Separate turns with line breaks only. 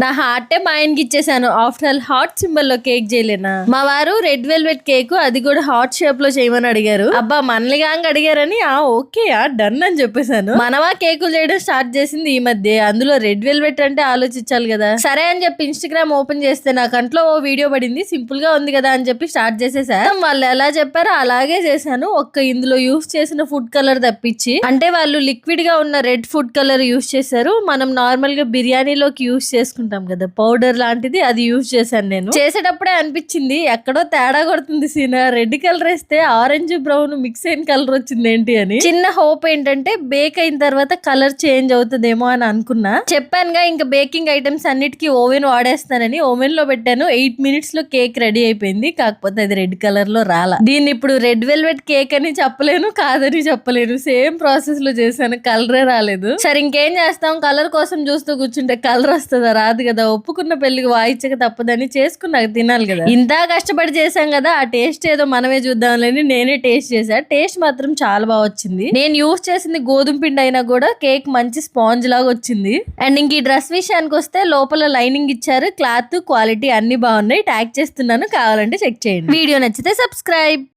నా హార్టే మా ఆయనకి ఇచ్చేసాను. ఆఫ్టర్ ఆల్ హాట్ సింబల్లో కేక్ చేయలేనా? మా వారు రెడ్ వెల్వెట్ కేక్ అది కూడా హాట్ షేప్లో చేయమని అడిగారు. అబ్బా మనల్ని గాంగ్ అడిగారని ఆ ఓకే ఆ డన్ అని చెప్పేశాను. మనవా కేకులు చేయడం స్టార్ట్ చేసింది ఈ మధ్య. అందులో రెడ్ వెల్వెట్ అంటే ఆలోచించాలి కదా. సరే అని చెప్పి ఇన్స్టాగ్రామ్ ఓపెన్ చేస్తే నా కంట్లో ఓ వీడియో పడింది. సింపుల్గా ఉంది కదా అని చెప్పి స్టార్ట్ చేసేసా. వాళ్ళు ఎలా చెప్పారో అలాగే చేశాను. ఒక్క ఇందులో యూస్ చేసిన ఫుడ్ కలర్ తప్పించి అంటే వాళ్ళు లిక్విడ్గా ఉన్న రెడ్ ఫుడ్ కలర్ యూస్ చేశారు. మనం నార్మల్గా బిర్యానీలోకి యూస్ చేసుకుంటాం కదా పౌడర్ లాంటిది అది యూస్ చేశాను నేను. చేసేటప్పుడే అనిపించింది ఎక్కడో తేడా కొడుతుంది సీనా. రెడ్ కలర్ వేస్తే ఆరెంజ్ బ్రౌన్ మిక్స్ అయిన కలర్ వచ్చింది ఏంటి అని. చిన్న హోప్ ఏంటంటే బేక్ అయిన తర్వాత కలర్ చేంజ్ అవుతుందేమో అని అనుకున్నా. చెప్పానుగా ఇంకా బేకింగ్ ఐటమ్స్ అన్నిటికీ ఓవెన్ వాడేస్తానని. ఓవెన్లో పెట్టాను ఎయిట్ మినిట్స్లో కేక్ రెడీ అయిపోయింది. కాకపోతే అది రెడ్ కలర్లో రాలా. దీన్ని ఇప్పుడు రెడ్ వెల్వెట్ కేక్ అని చెప్పలేను కాదని చెప్పలేను. సేమ్ ప్రాసెస్లో చేశాను కలరే రాలేదు. సరే ఇంకేం చేస్తాం? కలర్ కోసం చూస్తూ కూర్చుంటే కలర్ వస్తుందా రాదు? కదా ఒప్పుకున్న పెళ్ళికి వాయించక తప్పదని చేసుకున్నాక తినాలి కదా. ఇంత కష్టపడి చేశాం కదా ఆ టేస్ట్ ఏదో మనమే చూద్దాంలేని నేనే టేస్ట్ చేశా. టేస్ట్ మాత్రం చాలా బాగా వచ్చింది. నేను యూస్ చేసింది గోధుమ పిండి అయినా కూడా కేక్ మంచి స్పాంజ్ లాగా వచ్చింది. అండ్ ఇంక ఈ డ్రెస్ విషయానికి వస్తే లోపల లైనింగ్ ఇచ్చారు క్లాత్ క్వాలిటీ అన్ని బాగున్నాయి. ట్యాగ్ చేస్తున్నాను కావాలంటే చెక్ చేయండి. వీడియో నచ్చితే సబ్స్క్రైబ్.